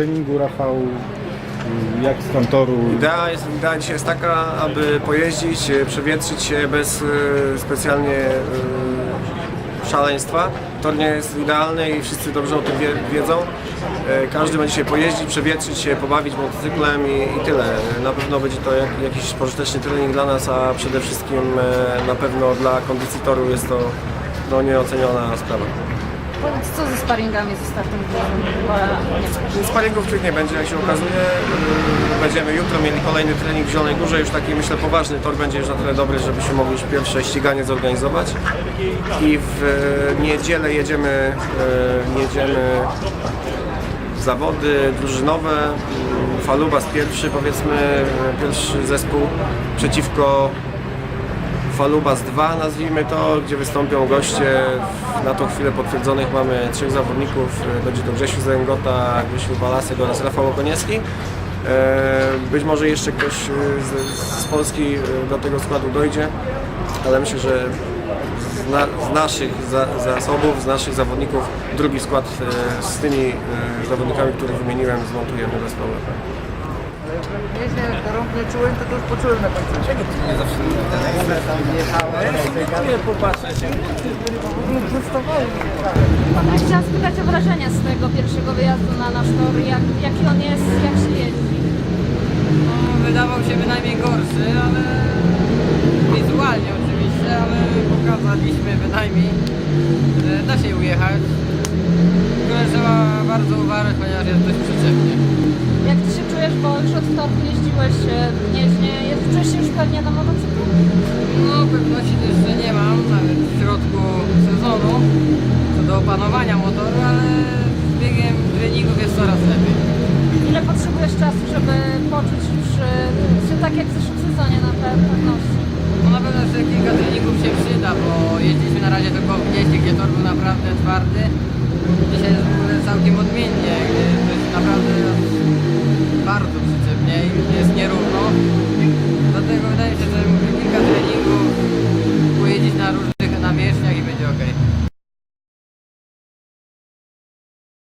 treningu, Rafał? Jak z kantoru? Idea, jest, idea dzisiaj jest taka, aby pojeździć, e, przewietrzyć się bez e, specjalnie e, szaleństwa. Tor nie jest idealny i wszyscy dobrze o tym wie, wiedzą. Każdy ma dzisiaj pojeździć, przewietrzyć się, pobawić motocyklem i, i tyle. Na pewno będzie to jak, jakiś pożyteczny trening dla nas, a przede wszystkim na pewno dla kondycji toru jest to no, nieoceniona sprawa. Powiedz, co ze sparingami ze startem? Chyba nie ma. Sparingów tych nie będzie, jak się okazuje. Yy, Będziemy jutro mieli kolejny trening w Zielonej Górze, już taki myślę poważny tor będzie już na tyle dobry, żebyśmy mogli już pierwsze ściganie zorganizować. I w e, niedzielę jedziemy, e, jedziemy zawody drużynowe. Falubas pierwszy powiedzmy, pierwszy zespół przeciwko Falubas 2 nazwijmy to, gdzie wystąpią goście. Na tą chwilę potwierdzonych mamy trzech zawodników. Będzie to Grzesiu Zęgota, Grzesiu Balasek oraz Rafał Okoniecki. E, Być może jeszcze ktoś e, z, z Polski e, do tego składu dojdzie, ale myślę, że z, na, z naszych za, zasobów, z naszych zawodników drugi skład z tymi zawodnikami, których wymieniłem zmontujemy bez problemu. Jeśli rąk nie czułem, to, to już poczułem na końcu. Czego ty nie zawsze tam jechałem? Nie popatrzeć. Chciałam spytać o wrażenia z tego pierwszego wyjazdu na nasz tor. Jak, jaki on jest, jak się jeździ? No, wydawał się bynajmniej gorszy, ale wizualnie oczywiście, ale pokazaliśmy bynajmniej, że da się ujechać. Tylko trzeba bardzo uważać, ponieważ jest dość przyczepnie. Jak ty się czujesz, bo już od wtorku jeździłeś e, gnieźnie. Jest się już pewnie na motocyklu? No pewności jeszcze nie mam, nawet w środku sezonu, co do opanowania motoru, ale z biegiem treningów jest coraz lepiej. Ile potrzebujesz czasu, żeby poczuć już się tak jak w zeszłym sezonie na pe- pewności? No na pewno jeszcze kilka treningów się przyda, bo jeździliśmy na razie tylko w Gnieźnie, gdzie tor był naprawdę twardy. Dzisiaj jest w ogóle całkiem odmiennie, gdzie to jest naprawdę jest nierówno.